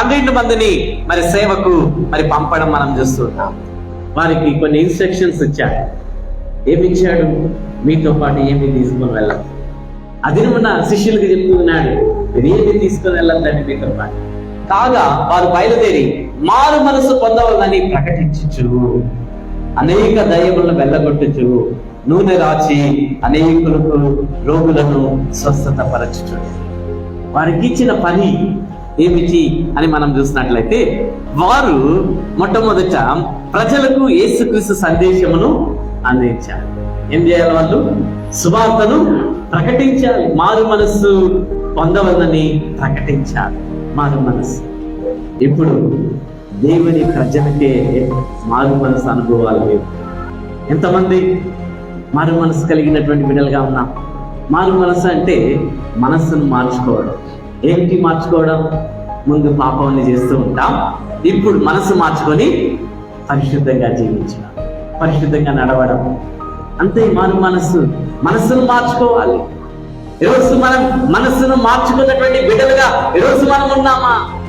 పన్నెండు మందిని మరి సేవకు మరి పంపడం మనం చూస్తుంటాం వారికి కొన్ని ఇన్స్ట్రక్షన్స్ ఇచ్చాడు. ఏమి ఇచ్చాడు? మీతో పాటు ఏమి తీసుకొని వెళ్ళదు అది ఉన్న శిష్యులకి చెప్తున్నాడు మీరు ఏమి తీసుకొని వెళ్ళద్దండి మీతో పాటు? కాగా వారు బయలుదేరి మారు మనసు పొందవాలని ప్రకటించు అనేక దయ్యములను వెళ్ళగొట్టుచు నూనె రాచి అనేకులకు రోగులను స్వస్థత పరచుచు వారికి ఇచ్చిన పని ఏమిటి అని మనం చూసినట్లయితే వారు మొట్టమొదట ప్రజలకు ఏసుక్రీస్తు సందేశమును అందించారు. ఏం చేయాలి వాళ్ళు? సువార్తను ప్రకటించాలి. మారు మనస్సు పొందవలని ప్రకటించాలి. మారు మనస్సు. ఇప్పుడు దేవుని ప్రజలకే మారు మనసు అనుభవాలు లేవు. ఎంతమంది మారు మనసు కలిగినటువంటి బిడ్డలుగా ఉన్నాం? మారు మనసు అంటే మనస్సును మార్చుకోవడం. ఏంటి మార్చుకోవడం? ముందు పాపాన్ని చేస్తూ ఉంటాం. ఇప్పుడు మనసు మార్చుకొని పరిశుద్ధంగా జీవించడం పరిశుద్ధంగా నడవడం. అంతే మన మనస్సు. మనస్సును మార్చుకోవాలి. ఈరోజు మనం మనస్సును మార్చుకున్నటువంటి బిడ్డలుగా ఈరోజు మనం ఉన్నామా?